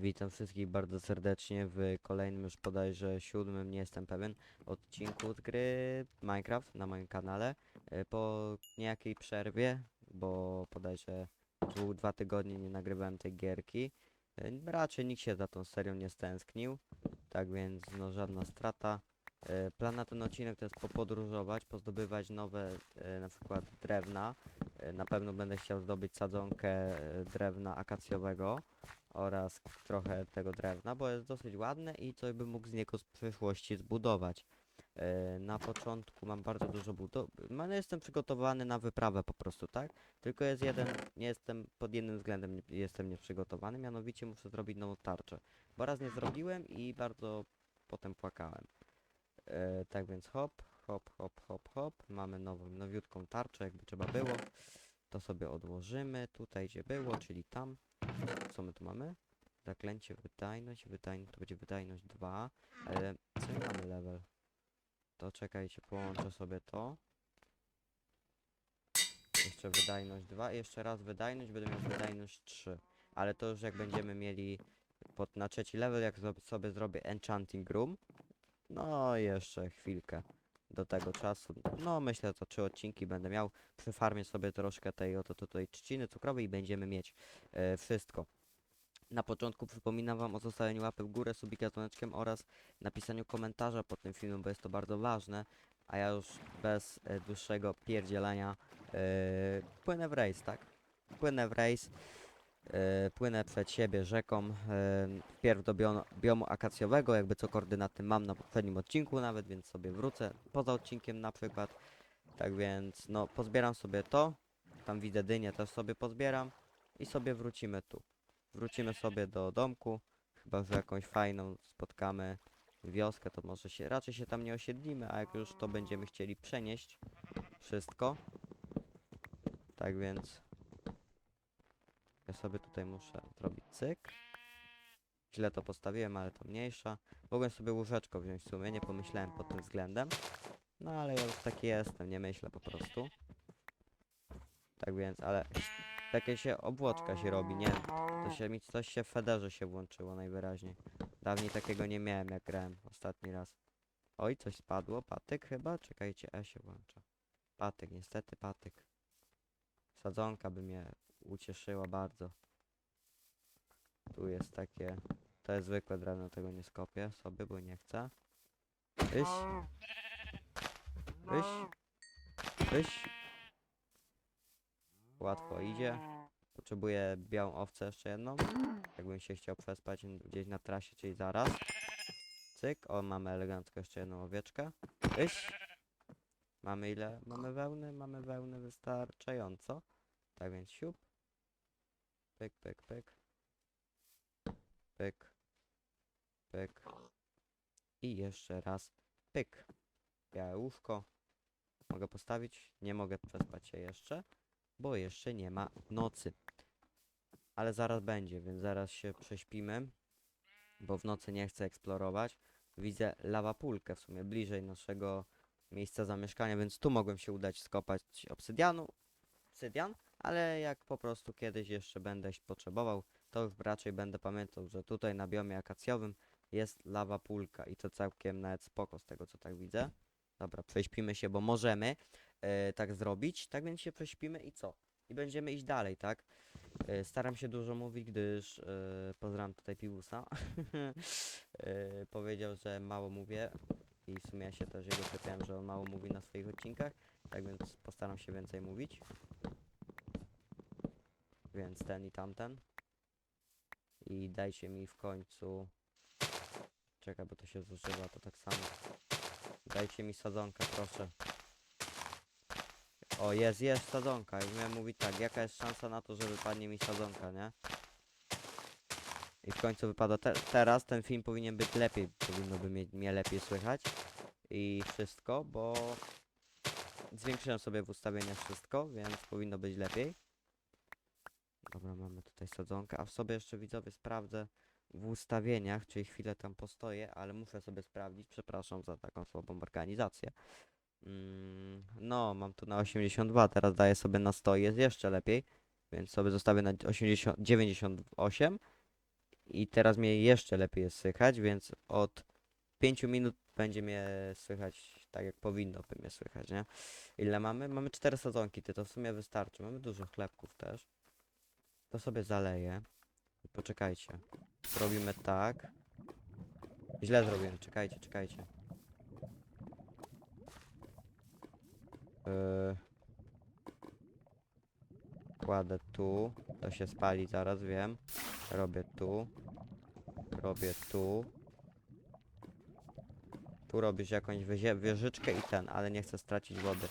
Witam wszystkich bardzo serdecznie w kolejnym już bodajże siódmym, nie jestem pewien, odcinku z gry Minecraft na moim kanale. E, Po niejakiej przerwie, bo bodajże dwóch, dwa tygodnie nie nagrywałem tej gierki. e, Raczej nikt się za tą serią nie stęsknił, tak więc no żadna strata. E, Plan na ten odcinek to jest popodróżować, pozdobywać nowe na przykład drewna. Na pewno będę chciał zdobyć sadzonkę drewna akacjowego oraz trochę tego drewna, bo jest dosyć ładne i coś bym mógł z niego w przyszłości zbudować. E, Na początku mam bardzo dużo budow... No, jestem przygotowany na wyprawę po prostu, tak? Tylko jest jeden, nie jestem, pod jednym względem nie, jestem nieprzygotowany, mianowicie muszę zrobić nową tarczę. Bo raz nie zrobiłem i bardzo potem płakałem. E, tak więc hop, hop, hop, hop, hop. Mamy nową, nowiutką tarczę, jakby trzeba było. To sobie odłożymy tutaj, gdzie było, czyli tam. Co my tu mamy? Zaklęcie, wydajność, wydajność, to będzie wydajność 2. Ale co my mamy level? To czekajcie, połączę sobie to. Jeszcze wydajność 2 i jeszcze raz wydajność, będę miał wydajność 3. Ale to już jak będziemy mieli pod, na trzeci level, jak sobie zrobię Enchanting Room. No jeszcze chwilkę do tego czasu. No myślę, że to trzy odcinki będę miał. Przy farmie sobie troszkę tej oto tutaj trzciny cukrowej i będziemy mieć e, wszystko. Na początku przypominam wam o zostawieniu łapy w górę, subika dzwoneczkiem oraz napisaniu komentarza pod tym filmem, bo jest to bardzo ważne. A ja już bez e, dłuższego pierdzielania e, płynę w rejs, tak? Płynę w rejs. E, płynę przed siebie rzeką, e, wpierw do biomu, akacjowego, jakby co koordynaty mam na poprzednim odcinku nawet, więc sobie wrócę poza odcinkiem na przykład. Tak więc, no, pozbieram sobie to, tam widzę dynię, też sobie pozbieram i sobie wrócimy tu. Wrócimy sobie do domku, chyba że jakąś fajną spotkamy wioskę, to może się, raczej się tam nie osiedlimy, a jak już to będziemy chcieli przenieść wszystko. Tak więc sobie tutaj muszę zrobić cyk. Źle to postawiłem, ale to mniejsza. Mogłem sobie łóżeczko wziąć w sumie, nie pomyślałem pod tym względem. No ale ja już taki jestem, nie myślę po prostu. Tak więc, ale takie się obłoczka się robi, nie. To się mi coś się w federze się włączyło najwyraźniej. Dawniej takiego nie miałem jak grałem ostatni raz. Oj, coś spadło, patyk chyba? Czekajcie, E się włącza. Patyk, niestety patyk. Sadzonka by mnie ucieszyła bardzo. Tu jest takie... To jest zwykłe drewno, tego nie skopię sobie, bo nie chcę. Iś. Iś. Iś. Łatwo idzie. Potrzebuję białą owcę jeszcze jedną. Jakbym się chciał przespać gdzieś na trasie, czyli zaraz. Cyk. O, mamy elegancko jeszcze jedną owieczkę. Iś. Mamy ile? Mamy wełny? Mamy wełny wystarczająco. Tak więc siup. Pyk, pyk, pyk. Pyk. Pyk. I jeszcze raz pyk. Białe łóżko. Mogę postawić? Nie mogę przespać się jeszcze, bo jeszcze nie ma nocy. Ale zaraz będzie, więc zaraz się prześpimy, bo w nocy nie chcę eksplorować. Widzę lawapulkę w sumie bliżej naszego miejsca zamieszkania, więc tu mogłem się udać skopać obsydianu, obsydian, ale jak po prostu kiedyś jeszcze będę potrzebował, to raczej będę pamiętał, że tutaj na biomie akacjowym jest lawa pulka i to całkiem nawet spoko z tego co tak widzę. Dobra, prześpimy się, bo możemy e, tak zrobić, tak więc się prześpimy i co? I będziemy iść dalej, tak? E, staram się dużo mówić, gdyż e, pozdrawiam tutaj Piwusa. e, powiedział, że mało mówię i w sumie ja się też jego czepiałem, że on mało mówi na swoich odcinkach, tak więc postaram się więcej mówić. Więc ten i tamten. I dajcie mi w końcu... Czekaj, bo to się zużywa, to tak samo. Dajcie mi sadzonkę, proszę. O, jest, jest sadzonka. I miałem mówić tak, jaka jest szansa na to, że wypadnie mi sadzonka, nie? I w końcu wypada te teraz, ten film powinien być lepiej, powinno by mnie, mnie lepiej słychać. I wszystko, bo zwiększyłem sobie w ustawieniach wszystko, więc powinno być lepiej. Dobra, mamy tutaj sadzonkę, a w sobie jeszcze widzowie sprawdzę w ustawieniach, czyli chwilę tam postoję, ale muszę sobie sprawdzić, przepraszam za taką słabą organizację. Mm, no, mam tu na 82, teraz daję sobie na 100, jest jeszcze lepiej, więc sobie zostawię na 80, 98 I teraz mnie jeszcze lepiej jest słychać, więc od 5 minut będzie mnie słychać tak jak powinno by mnie słychać, nie? Ile mamy? Mamy 4 sadzonki, ty to w sumie wystarczy. Mamy dużo chlebków też. To sobie zaleję. Poczekajcie. Robimy tak. Źle zrobiłem, czekajcie, czekajcie. Yy. Kładę tu. To się spali zaraz, wiem. Robię tu. Robię tu. Tu robisz jakąś wieżyczkę i ten, ale nie chcę stracić wody.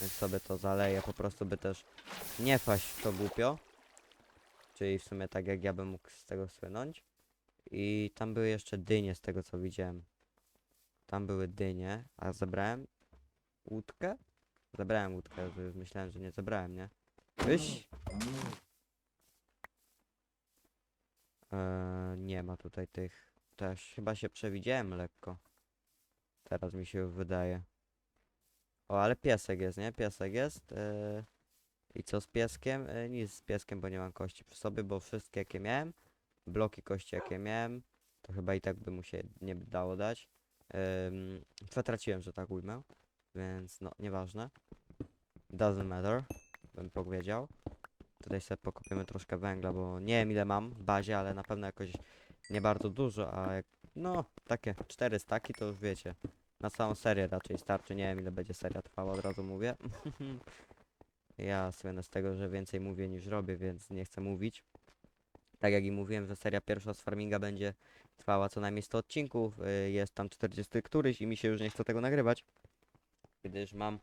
Więc sobie to zaleję, po prostu by też nie paść w to głupio. Czyli w sumie tak jak ja bym mógł z tego słynąć. I tam były jeszcze dynie z tego co widziałem. Tam były dynie, a zebrałem łódkę? Zebrałem łódkę, myślałem, że nie zebrałem, nie? Wyś! Eee, nie ma tutaj tych też. Chyba się przewidziałem lekko. Teraz mi się wydaje. O, ale piesek jest, nie? Piesek jest. Eee, I co z pieskiem? Eee, nic z pieskiem, bo nie mam kości przy sobie, bo wszystkie jakie miałem, bloki kości jakie miałem, to chyba i tak by mu się nie dało dać. Um, przetraciłem, że tak ujmę, więc no, nieważne. Doesn't matter, bym powiedział. Tutaj sobie pokopiemy troszkę węgla, bo nie wiem ile mam w bazie, ale na pewno jakoś nie bardzo dużo, a jak, no, takie cztery staki to już wiecie. Na całą serię raczej starczy, nie wiem ile będzie seria trwała, od razu mówię. ja słynę z tego, że więcej mówię niż robię, więc nie chcę mówić. Tak jak i mówiłem, że seria pierwsza z farminga będzie trwała co najmniej 100 odcinków, y, jest tam 40 któryś i mi się już nie chce tego nagrywać. Gdyż mam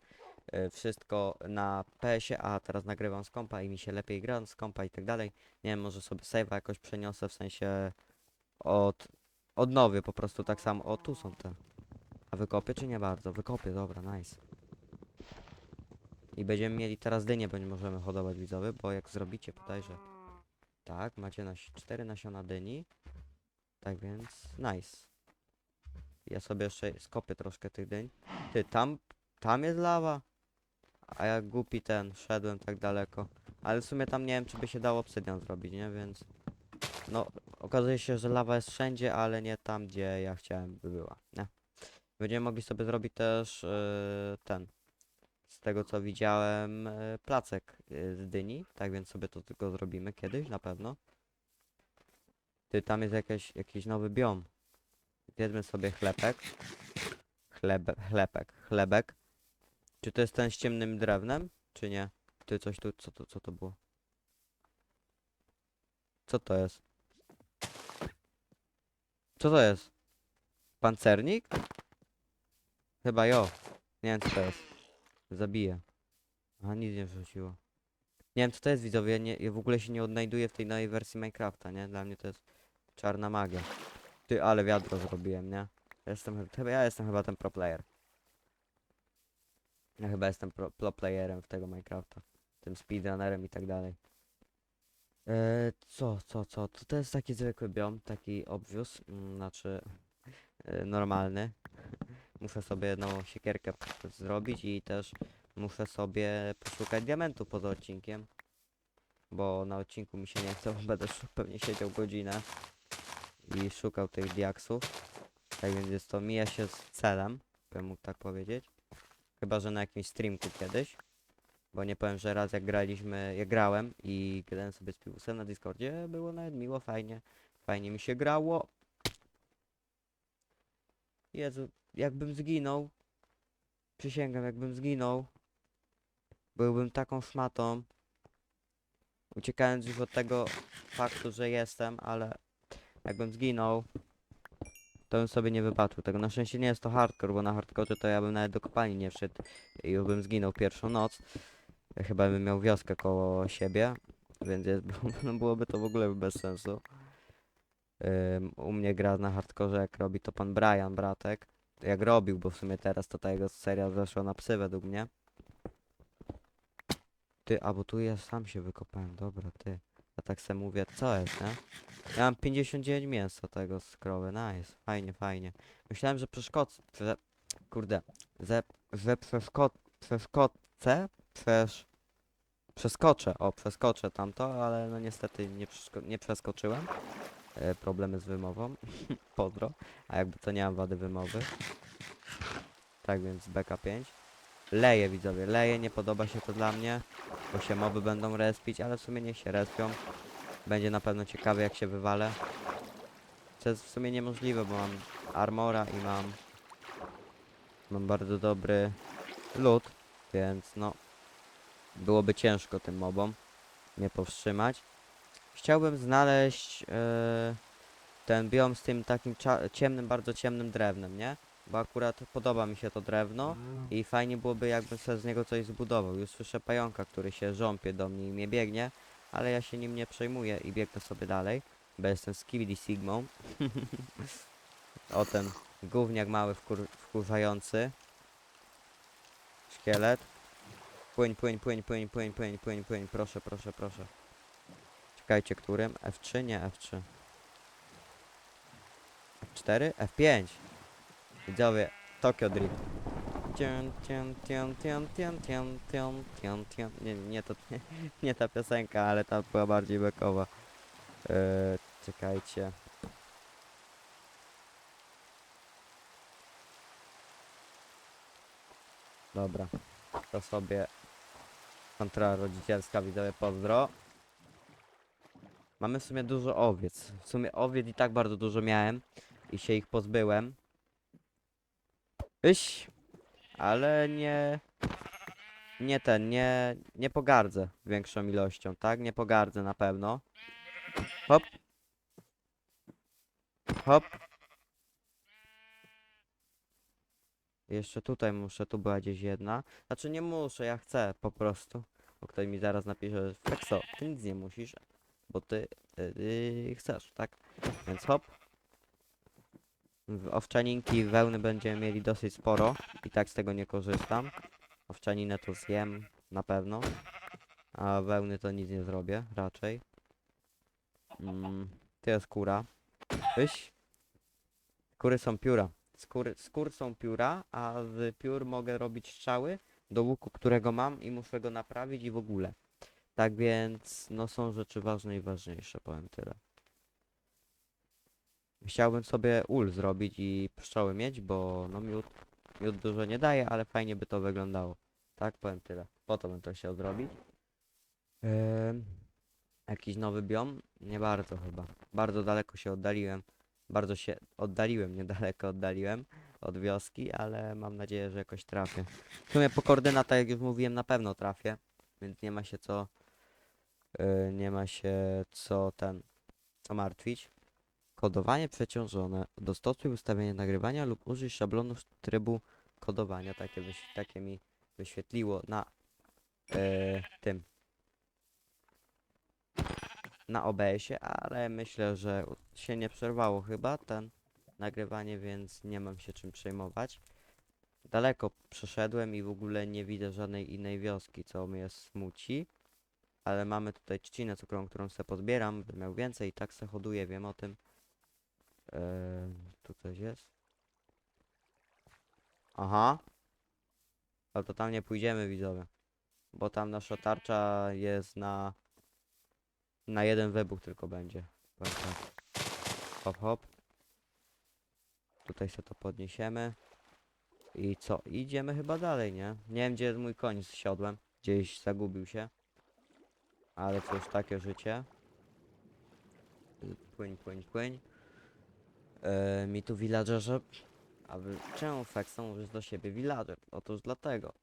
y, wszystko na PS-ie, a teraz nagrywam z kompa i mi się lepiej gra z kompa i tak dalej. Nie wiem, może sobie save'a jakoś przeniosę, w sensie od odnowię po prostu tak samo. O, tu są te. A wykopię czy nie bardzo? Wykopię, dobra, nice. I będziemy mieli teraz dynię, bo nie możemy hodować widzowie, bo jak zrobicie bodajże tak, macie na 4 nasiona dyni. Tak więc, nice. Ja sobie jeszcze skopię troszkę tych dyń. Ty, tam, tam jest lawa. A ja głupi ten, szedłem tak daleko. Ale w sumie tam nie wiem, czy by się dało obsydian zrobić, nie? Więc... No, okazuje się, że lawa jest wszędzie, ale nie tam, gdzie ja chciałem, by była, nie? Będziemy mogli sobie zrobić też yy, ten. Tego co widziałem, yy, placek yy, z dyni. Tak więc sobie to tylko zrobimy kiedyś, na pewno. Ty, tam jest jakieś, jakiś nowy biom. Zjedzmy sobie chlebek. Chlebe, chlebek, chlebek. Czy to jest ten z ciemnym drewnem, czy nie? Ty, coś tu, co to, co to było? Co to jest? Co to jest? Pancernik? Chyba jo. Nie wiem co to jest. Zabiję. A nic nie wrzuciło. Nie wiem co to jest widzowie, nie, ja w ogóle się nie odnajduję w tej nowej wersji Minecrafta, nie? Dla mnie to jest czarna magia. Ty, ale wiadro zrobiłem, nie? Jestem, chy- chyba ja jestem chyba ten pro player. Ja chyba jestem pro, pro playerem w tego Minecrafta. Tym speedrunnerem i tak dalej. Eee, co, co, co? To, to jest taki zwykły biom, taki obvious, mm, znaczy e, normalny. Muszę sobie jedną siekierkę zrobić i też muszę sobie poszukać diamentu poza odcinkiem. Bo na odcinku mi się nie chce, bo będę pewnie siedział godzinę i szukał tych diaksów. Tak więc jest to mija się z celem, bym mógł tak powiedzieć. Chyba, że na jakimś streamku kiedyś. Bo nie powiem, że raz jak graliśmy, jak grałem i grałem sobie z Piwusem na Discordzie, było nawet miło, fajnie. Fajnie mi się grało. Jezu, jakbym zginął. Przysięgam, jakbym zginął. Byłbym taką szmatą. Uciekając już od tego faktu, że jestem, ale jakbym zginął, to bym sobie nie wybaczył tego. Na szczęście nie jest to hardcore, bo na hardcore to ja bym nawet do kopalni nie wszedł i już bym zginął pierwszą noc. Chyba bym miał wioskę koło siebie, więc jest, no byłoby to w ogóle bez sensu. Ym, u mnie gra na hardkorze jak robi to pan Brian, bratek. Jak robił, bo w sumie teraz to ta jego seria zeszła na psy według mnie. Ty, a bo tu ja sam się wykopałem, dobra, ty. Ja tak se mówię, co jest, nie? Ja mam 59 mięsa tego z krowy, nice, fajnie, fajnie. Myślałem, że przeszkod... Że, kurde, że, że przeszkod... Przeszkodce? Przesz... Przeskoczę, o, przeskoczę tamto, ale no niestety nie, nie przeskoczyłem. E, problemy z wymową. Pozdro. A jakby to nie mam wady wymowy. Tak więc BK5. Leje widzowie, leje, nie podoba się to dla mnie, bo się moby będą respić, ale w sumie niech się respią. Będzie na pewno ciekawe jak się wywalę. Co jest w sumie niemożliwe, bo mam armora i mam mam bardzo dobry lód, więc no byłoby ciężko tym mobom mnie powstrzymać. Chciałbym znaleźć e, ten biom z tym takim ciemnym, bardzo ciemnym drewnem, nie? Bo akurat podoba mi się to drewno i fajnie byłoby jakbym sobie z niego coś zbudował. Już słyszę pająka, który się rząpie do mnie i mnie biegnie, ale ja się nim nie przejmuję i biegnę sobie dalej, bo jestem Skibidi Sigmą. o ten gówniak mały wkur wkurzający. Szkielet. Płyń, płyń, płyń, płyń, płyń, płyń, płyń, płyń, proszę, proszę, proszę. Czekajcie, którym? F3? Nie, F3. F4? F5. Widzowie, Tokyo Drift. Tian, tian, tian, tian, tian, tian, tian, tian, tian. Nie, nie, to, nie ta piosenka, ale ta była bardziej bekowa. Eee, czekajcie. Dobra, to sobie kontrola rodzicielska, widzowie, pozdro. Mamy w sumie dużo owiec. W sumie owiec i tak bardzo dużo miałem i się ich pozbyłem. Iś, ale nie, nie ten, nie, nie pogardzę większą ilością, tak? Nie pogardzę na pewno. Hop. Hop. Jeszcze tutaj muszę, tu była gdzieś jedna. Znaczy nie muszę, ja chcę po prostu. Bo ktoś mi zaraz napisze, że Flexo, ty nic nie musisz, bo ty yy, chcesz, tak? Więc hop. Owczaninki wełny będziemy mieli dosyć sporo i tak z tego nie korzystam. Owczaninę to zjem na pewno, a wełny to nic nie zrobię raczej. Mm, to jest kura. Wyś. Skóry są pióra. Skóry, skór są pióra, a z piór mogę robić strzały do łuku, którego mam i muszę go naprawić i w ogóle. Tak więc, no są rzeczy ważne i ważniejsze, powiem tyle. Chciałbym sobie ul zrobić i pszczoły mieć, bo no miód, miód dużo nie daje, ale fajnie by to wyglądało. Tak, powiem tyle. Po to bym to chciał zrobić. Jakiś nowy biom? Nie bardzo chyba. Bardzo daleko się oddaliłem. Bardzo się oddaliłem, niedaleko oddaliłem od wioski, ale mam nadzieję, że jakoś trafię. W sumie po koordynatach, jak już mówiłem, na pewno trafię, więc nie ma się co, yy, nie ma się co ten, co martwić. Kodowanie przeciążone. Dostosuj ustawienie nagrywania lub użyj szablonów trybu kodowania. Takie, takie mi wyświetliło na yy, tym. Na OBS-ie, ale myślę, że się nie przerwało chyba ten nagrywanie, więc nie mam się czym przejmować. Daleko przeszedłem i w ogóle nie widzę żadnej innej wioski, co mnie smuci. Ale mamy tutaj trzcinę cukrową, którą sobie pozbieram, będę miał więcej i tak se hoduję, wiem o tym. Eee, tu coś jest. Aha. Ale to tam nie pójdziemy, widzowie. Bo tam nasza tarcza jest na... Na jeden wybuch tylko będzie. Hop, hop. Tutaj sobie to podniesiemy. I co? Idziemy chyba dalej, nie? Nie wiem, gdzie jest mój koń z siodłem. Gdzieś zagubił się. Ale cóż, takie życie. Płyń, płyń, płyń. E, mi tu villagerze... A wy czemu Fexo mówisz do siebie villager? Otóż dlatego.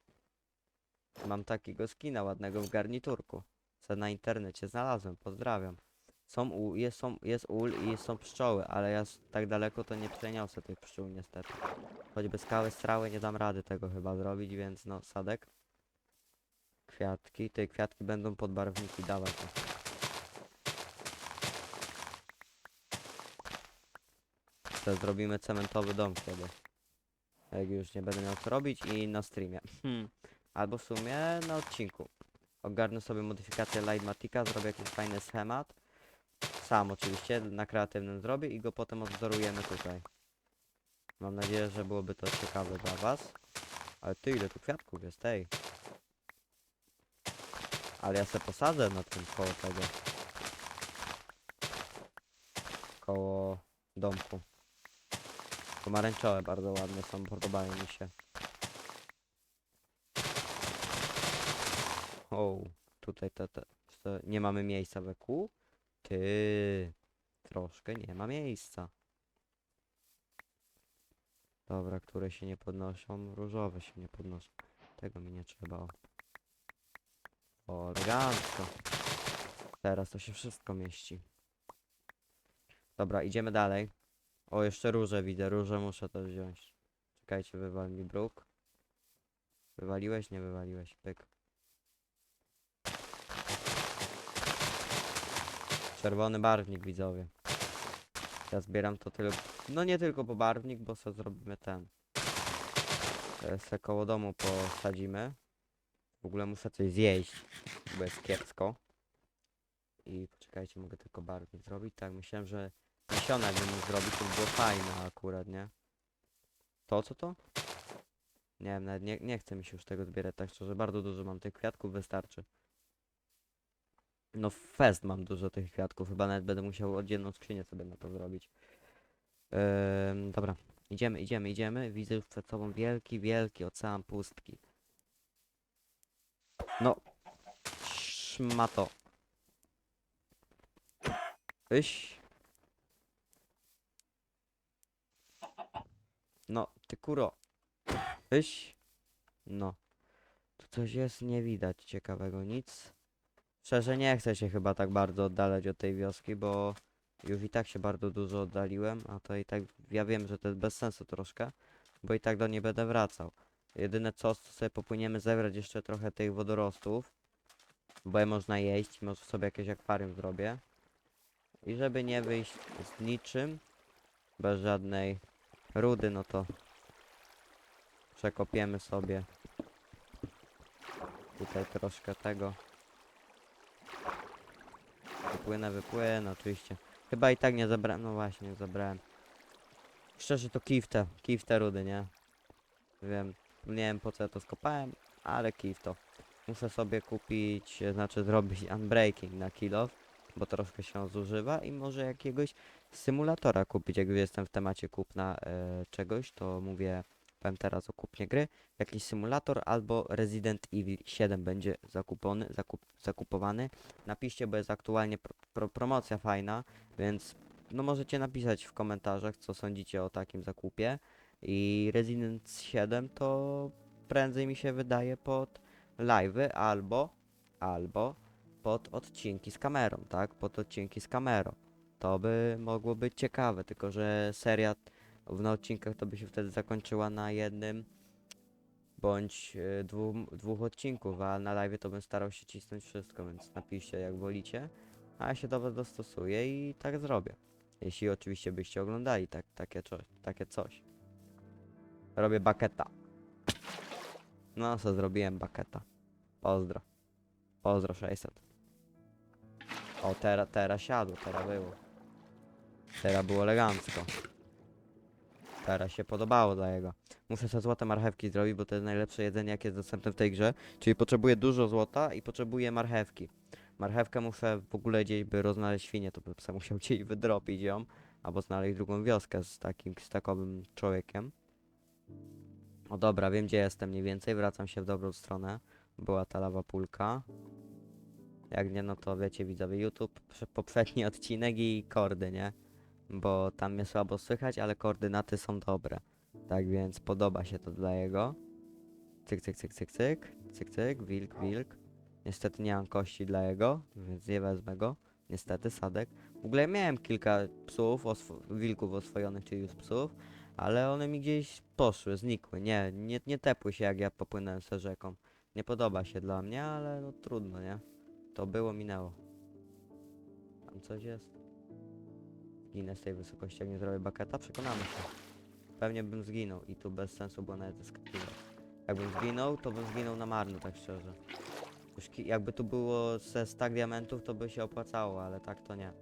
Mam takiego skina ładnego w garniturku. Co na internecie znalazłem, pozdrawiam. Są u, jest, są, jest ul i są pszczoły, ale ja tak daleko to nie przeniosę tych pszczół niestety. Choćby skały strały nie dam rady tego chyba zrobić, więc no sadek. Kwiatki, te kwiatki będą pod barwniki, dawaj to. To zrobimy cementowy dom kiedyś. Jak już nie będę miał co robić i na streamie. Hmm. Albo w sumie na odcinku. Ogarnę sobie modyfikację Lightmatica, zrobię jakiś fajny schemat. Sam oczywiście, na kreatywnym zrobię i go potem odwzorujemy tutaj. Mam nadzieję, że byłoby to ciekawe dla was. Ale ty ile tu kwiatków jest, ej. Ale ja se posadzę na tym koło tego. Koło domku. Pomarańczowe bardzo ładne są, podobają mi się. O, tutaj te, te, te, nie mamy miejsca we kół. Ty, troszkę nie ma miejsca. Dobra, które się nie podnoszą, różowe się nie podnoszą. Tego mi nie trzeba. O, elegancko. Teraz to się wszystko mieści. Dobra, idziemy dalej. O, jeszcze róże widzę, róże muszę też wziąć. Czekajcie, wywal mi bruk. Wywaliłeś? Nie wywaliłeś, pyk. Czerwony barwnik, widzowie. Ja zbieram to tylko... No nie tylko po barwnik, bo sobie zrobimy ten. E, Se koło domu posadzimy. W ogóle muszę coś zjeść, bo jest kiepsko. I poczekajcie, mogę tylko barwnik zrobić. Tak, myślałem, że nasiona jakbym mógł zrobić, to by było fajne akurat, nie? To co to? Nie wiem, nawet nie, nie mi się już tego zbierać, tak szczerze. Bardzo dużo mam tych kwiatków, wystarczy. No fest mam dużo tych kwiatków, chyba nawet będę musiał oddzielną skrzynię sobie na to zrobić. Ehm, dobra, idziemy, idziemy, idziemy. Widzę już przed sobą wielki, wielki ocean pustki. No, szmato. Iś. No, ty kuro. Iś. No. Tu coś jest, nie widać ciekawego, nic. Szczerze nie chcę się chyba tak bardzo oddalać od tej wioski, bo już i tak się bardzo dużo oddaliłem, a to i tak ja wiem, że to jest bez sensu troszkę, bo i tak do niej będę wracał. Jedyne co, to sobie popłyniemy zebrać jeszcze trochę tych wodorostów, bo je można jeść, może sobie jakieś akwarium zrobię. I żeby nie wyjść z niczym, bez żadnej rudy, no to przekopiemy sobie tutaj troszkę tego. Wypłynę, wypłynę, oczywiście. Chyba i tak nie zabrałem, no właśnie, nie zabrałem. Szczerze to kifte, kifte rudy, nie? Wiem, nie wiem po co ja to skopałem, ale kifto. Muszę sobie kupić, e, znaczy zrobić unbreaking na kilo, bo troszkę się zużywa i może jakiegoś symulatora kupić, jak już jestem w temacie kupna e, czegoś, to mówię, powiem teraz o kupnie gry, jakiś symulator albo Resident Evil 7 będzie zakupony, zakup, zakupowany. Napiszcie, bo jest aktualnie pro, pro, promocja fajna, więc no możecie napisać w komentarzach, co sądzicie o takim zakupie. I Resident 7 to prędzej mi się wydaje pod live'y albo, albo pod odcinki z kamerą, tak? Pod odcinki z kamerą. To by mogło być ciekawe, tylko że seria na odcinkach to by się wtedy zakończyła na jednym bądź e, dwóch, dwóch odcinków, a na live to bym starał się cisnąć wszystko, więc napiszcie jak wolicie, a ja się do was dostosuję i tak zrobię. Jeśli oczywiście byście oglądali tak, takie, takie coś. Robię baketa. No co zrobiłem baketa. Pozdro. Pozdro 600. O, teraz, teraz siadło, teraz było. Teraz było elegancko. Teraz się podobało dla jego. Muszę sobie złote marchewki zrobić, bo to jest najlepsze jedzenie, jakie jest dostępne w tej grze. Czyli potrzebuję dużo złota i potrzebuję marchewki. Marchewkę muszę w ogóle gdzieś by roznaleźć świnię, to bym musiał gdzieś wydropić ją. Albo znaleźć drugą wioskę z takim, z takowym człowiekiem. O dobra, wiem gdzie jestem mniej więcej, wracam się w dobrą stronę. Była ta lawa pulka. Jak nie, no to wiecie widzowie, YouTube, prze- poprzedni odcinek i kordy, nie? Bo tam mnie słabo słychać, ale koordynaty są dobre. Tak więc podoba się to dla jego. Cyk, cyk, cyk, cyk, cyk, cyk, cyk, wilk, wilk. Niestety nie mam kości dla jego, więc nie wezmę go. Niestety, sadek. W ogóle miałem kilka psów, wilków oswojonych, czyli już psów, ale one mi gdzieś poszły, znikły. Nie, nie, nie tepły się jak ja popłynąłem se rzeką. Nie podoba się dla mnie, ale no trudno, nie? To było, minęło. Tam coś jest? Ginę z tej wysokości, jak nie zrobię baketa? Przekonamy się. Pewnie bym zginął i tu bez sensu było nawet zeskakiwać. Jakbym zginął, to bym zginął na marno, tak szczerze. Jakby tu było ze stack diamentów, to by się opłacało, ale tak to nie.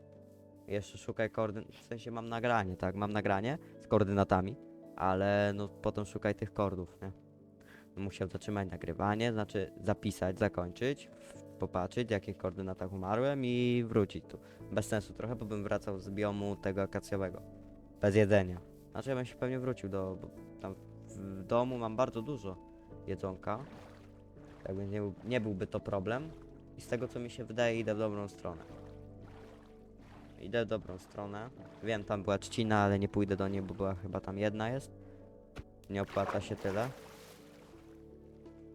Jeszcze szukaj koordyn... W sensie mam nagranie, tak? Mam nagranie z koordynatami, ale no potem szukaj tych kordów, nie? Musiał zatrzymać nagrywanie, znaczy zapisać, zakończyć, popatrzeć, w jakich koordynatach umarłem i wrócić tu. Bez sensu trochę, bo bym wracał z biomu tego akacjowego. Bez jedzenia. Znaczy ja bym się pewnie wrócił do... Tam w domu mam bardzo dużo jedzonka. Jakby nie, nie byłby to problem. I z tego co mi się wydaje idę w dobrą stronę. Idę w dobrą stronę. Wiem, tam była trzcina, ale nie pójdę do niej, bo była chyba tam jedna jest. Nie opłaca się tyle.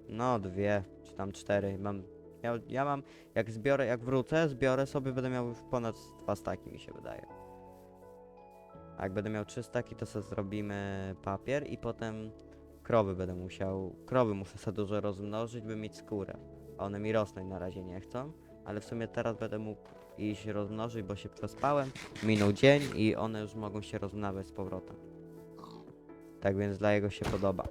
No, dwie, czy tam cztery. Mam, ja, ja mam, jak zbiorę, jak wrócę, zbiorę sobie, będę miał ponad dwa staki, mi się wydaje. A jak będę miał trzy staki, to sobie zrobimy papier i potem krowy będę musiał, krowy muszę sobie dużo rozmnożyć, by mieć skórę. A one mi rosnąć na razie nie chcą, ale w sumie teraz będę mógł iść rozmnożyć, bo się przespałem. Minął dzień i one już mogą się rozmnażać z powrotem. Tak więc dla jego się podoba.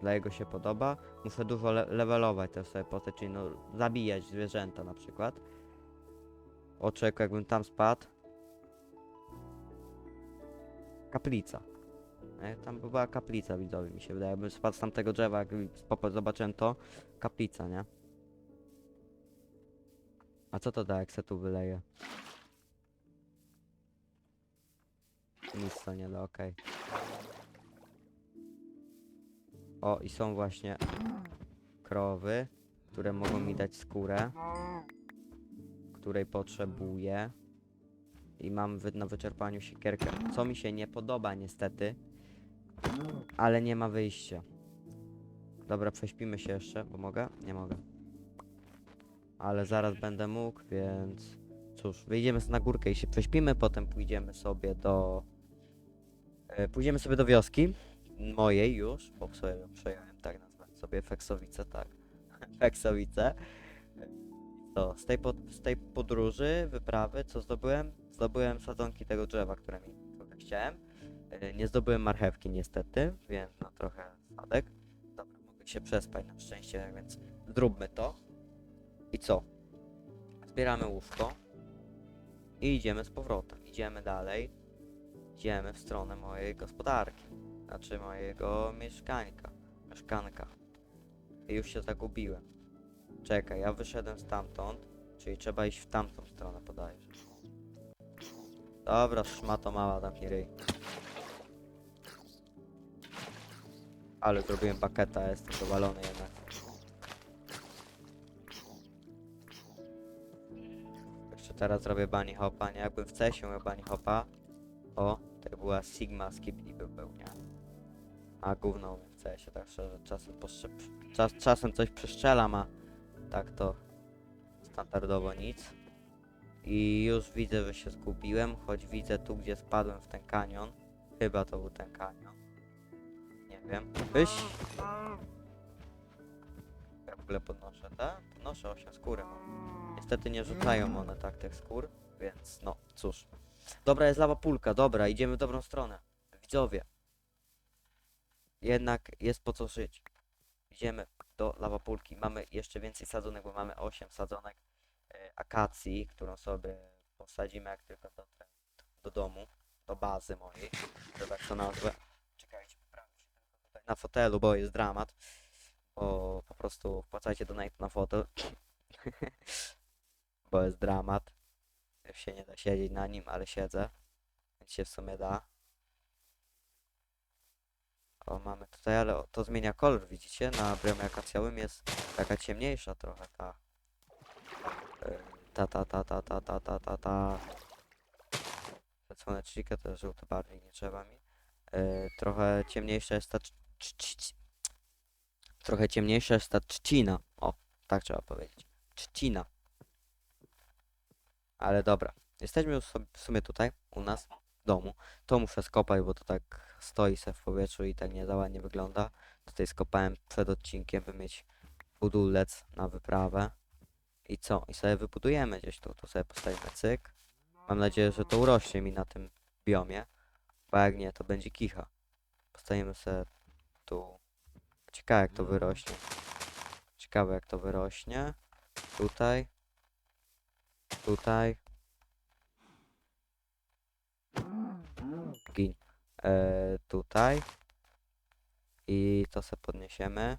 Dla jego się podoba. Muszę dużo le levelować też sobie postać, czyli no zabijać zwierzęta na przykład. Oczek jakbym tam spadł. Kaplica. Nie? Tam była kaplica widzowie mi się wydaje. Jakbym spadł z tamtego drzewa, jak zobaczyłem to. Kaplica, nie? A co to da, jak se tu wyleje? Nic to nie da, okej. O, i są właśnie krowy, które mogą mi dać skórę, której potrzebuję. I mam wy na wyczerpaniu siekierkę, co mi się nie podoba niestety, ale nie ma wyjścia. Dobra, prześpimy się jeszcze, bo mogę? Nie mogę. Ale zaraz będę mógł, więc cóż, wyjdziemy na górkę i się prześpimy, potem pójdziemy sobie do... E, pójdziemy sobie do wioski, mojej już, bo sobie ją przejąłem, tak nazwać sobie, Feksowice, tak. Feksowice. To, z tej, pod, z tej podróży, wyprawy, co zdobyłem? Zdobyłem sadzonki tego drzewa, które mi chciałem. E, Nie zdobyłem marchewki niestety, więc no trochę spadek. Dobra, mogę się przespać na szczęście, więc zróbmy to. I co? Zbieramy łóżko i idziemy z powrotem. Idziemy dalej. Idziemy w stronę mojej gospodarki. Znaczy mojego mieszkańka. Mieszkanka. I już się zagubiłem. Czekaj, ja wyszedłem stamtąd, czyli trzeba iść w tamtą stronę podajesz. Dobra, szmato mała, tam nie ryj. Ale zrobiłem paketa, jestem dowalony jednak. Teraz zrobię bunny hopa, nie? Jakbym w CSie miał bunny hopa. O, to była Sigma skip i by był, nie? A gówno w CSie, tak szczerze, czasem, czas, czasem coś przeszczelam, a tak to standardowo nic. I już widzę, że się zgubiłem, choć widzę tu, gdzie spadłem w ten kanion. Chyba to był ten kanion. Nie wiem. Wyś! Ogóle podnoszę, tak? Podnoszę 8 skóry mam. Niestety nie rzucają one tak tych skór, więc no, cóż. Dobra, jest lawa pulka, dobra, idziemy w dobrą stronę. Widzowie. Jednak jest po co żyć. Idziemy do lawapulki. Mamy jeszcze więcej sadzonek, bo mamy 8 sadzonek e, akacji, którą sobie posadzimy jak tylko dotrę do domu, do bazy mojej, że tak to nazwę. Czekajcie, poprawię się tylko tutaj na fotelu, bo jest dramat. Bo po prostu wpłacajcie do na fotel. bo jest dramat. Już się nie da siedzieć na nim, ale siedzę. Więc się w sumie da. O, mamy tutaj, ale to zmienia kolor, widzicie? Na biomie akacjowym jest taka ciemniejsza trochę ta. Ta, ta, ta, ta, ta, ta, ta, ta, ta. Słonecznika to żółty barwnik, nie trzeba mi. Y, Trochę ciemniejsza jest ta Trochę ciemniejsza jest ta trzcina. O, tak trzeba powiedzieć. Trzcina. Ale dobra. Jesteśmy już w sumie tutaj, u nas, w domu. To muszę skopać, bo to tak stoi se w powietrzu i tak nie za ładnie wygląda. Tutaj skopałem przed odcinkiem, by mieć budulec na wyprawę. I co? I sobie wybudujemy gdzieś tu. Tu sobie postawimy cyk. Mam nadzieję, że to urośnie mi na tym biomie. Bo jak nie, to będzie kicha. Postawimy sobie tu. Ciekawe jak to wyrośnie. Ciekawe jak to wyrośnie. Tutaj. Tutaj. Gin. E, tutaj. I to sobie podniesiemy.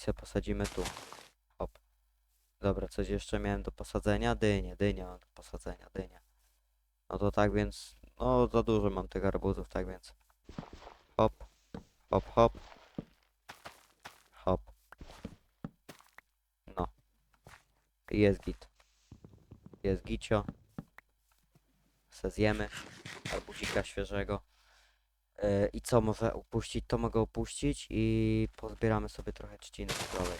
se posadzimy tu. Hop. Dobra, coś jeszcze miałem do posadzenia? Dynie, dynia mam do posadzenia, dynia. No to tak więc, no za dużo mam tych arbuzów, tak więc. Hop, hop, hop. Hop. No. Jest git. Jest gicio. Se zjemy. Arbuzika świeżego. Yy, I co może upuścić? To mogę upuścić i pozbieramy sobie trochę trzciny cukrowej.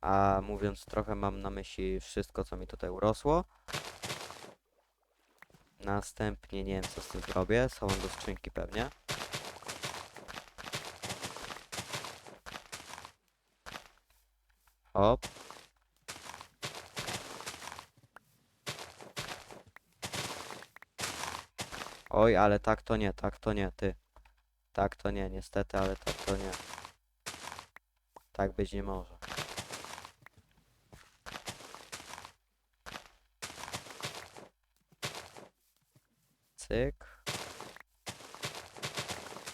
A mówiąc trochę mam na myśli wszystko co mi tutaj urosło. Następnie nie wiem co z tym zrobię. Schowam do skrzynki pewnie. Hop. Oj, ale tak to nie, tak to nie, ty. Tak to nie, niestety, ale tak to nie. Tak być nie może. Cyk.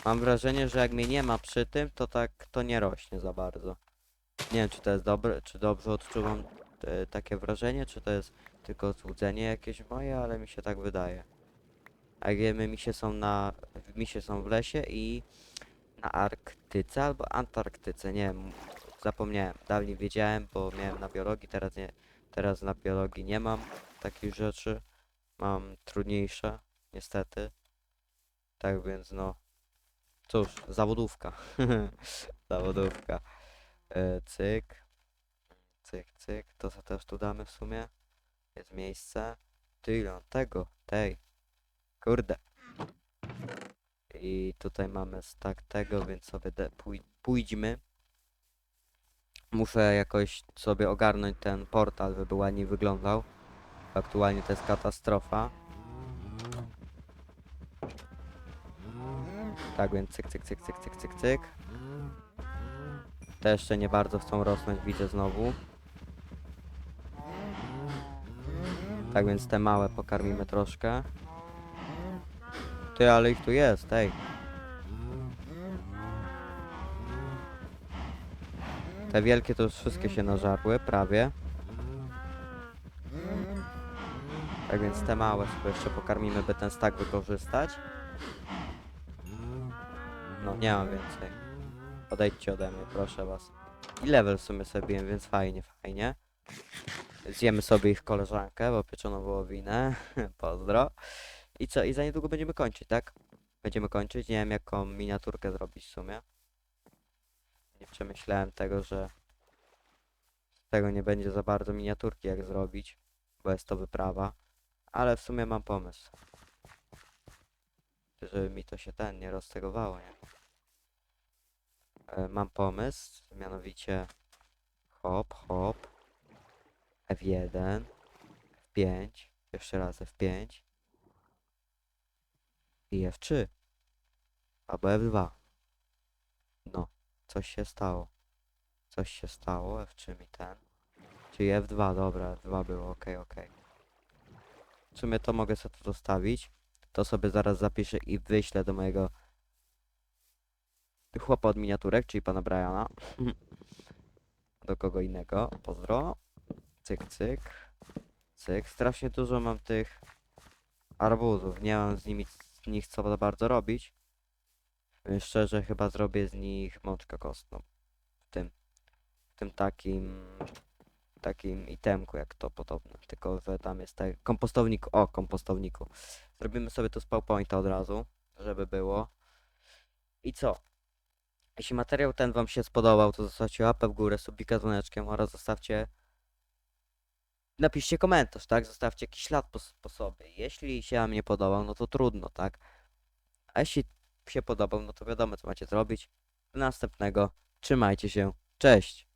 Mam wrażenie, że jak mnie nie ma przy tym, to tak to nie rośnie za bardzo. Nie wiem, czy to jest dobre, czy dobrze odczuwam e, takie wrażenie, czy to jest tylko złudzenie jakieś moje, ale mi się tak wydaje. Jak wiemy, misie są na, misie są w lesie i na Arktyce albo Antarktyce, nie wiem, zapomniałem. Dawniej wiedziałem, bo miałem na biologii, teraz nie, teraz na biologii nie mam takich rzeczy. Mam trudniejsze, niestety. Tak więc no, cóż, zawodówka. zawodówka. E, cyk. Cyk, cyk. To co też tu damy w sumie. Jest miejsce. Ty ile on tego? Tej. Kurde. I tutaj mamy stack tego, więc sobie pój- pójdźmy. Muszę jakoś sobie ogarnąć ten portal, żeby ładniej wyglądał. Aktualnie to jest katastrofa. Tak więc cyk, cyk, cyk, cyk, cyk, cyk, cyk. Te jeszcze nie bardzo chcą rosnąć, widzę znowu. Tak więc te małe pokarmimy troszkę. Ty, ale ich tu jest, ej. Te wielkie to już wszystkie się nażarły, prawie. Tak więc te małe sobie jeszcze pokarmimy, by ten stak wykorzystać. No, nie mam więcej. Odejdźcie ode mnie, proszę was. I level w sumie sobie biłem, więc fajnie, fajnie. Zjemy sobie ich koleżankę, bo pieczoną wołowinę. Pozdro. I co? I za niedługo będziemy kończyć, tak? Będziemy kończyć. Nie wiem jaką miniaturkę zrobić w sumie. Nie przemyślałem tego, że tego nie będzie za bardzo miniaturki jak zrobić, bo jest to wyprawa. Ale w sumie mam pomysł. Żeby mi to się ten nie roztegowało, nie? E, mam pomysł, mianowicie hop, hop, F1, F5, jeszcze raz F5 i F3 albo F2. No, coś się stało. Coś się stało, F3 mi ten. Czyli F2, dobra, F2 było, ok, ok. W sumie to mogę sobie to zostawić. To sobie zaraz zapiszę i wyślę do mojego chłopa od miniaturek, czyli pana Briana. do kogo innego. Pozdro. Cyk, cyk. Cyk. Strasznie dużo mam tych arbuzów. Nie mam z nimi z nich co za bardzo robić. Szczerze chyba zrobię z nich mączkę kostną. W tym. W tym takim takim itemku jak to podobne. Tylko że tam jest tak. Kompostownik. O, kompostowniku. Zrobimy sobie tu spawn pointa od razu, żeby było. I co? Jeśli materiał ten wam się spodobał, to zostawcie łapę w górę, subika dzwoneczkiem oraz zostawcie napiszcie komentarz, tak? Zostawcie jakiś ślad po, po sobie. Jeśli się wam nie podobał, no to trudno, tak? A jeśli się podobał, no to wiadomo co macie zrobić. Do następnego. Trzymajcie się. Cześć!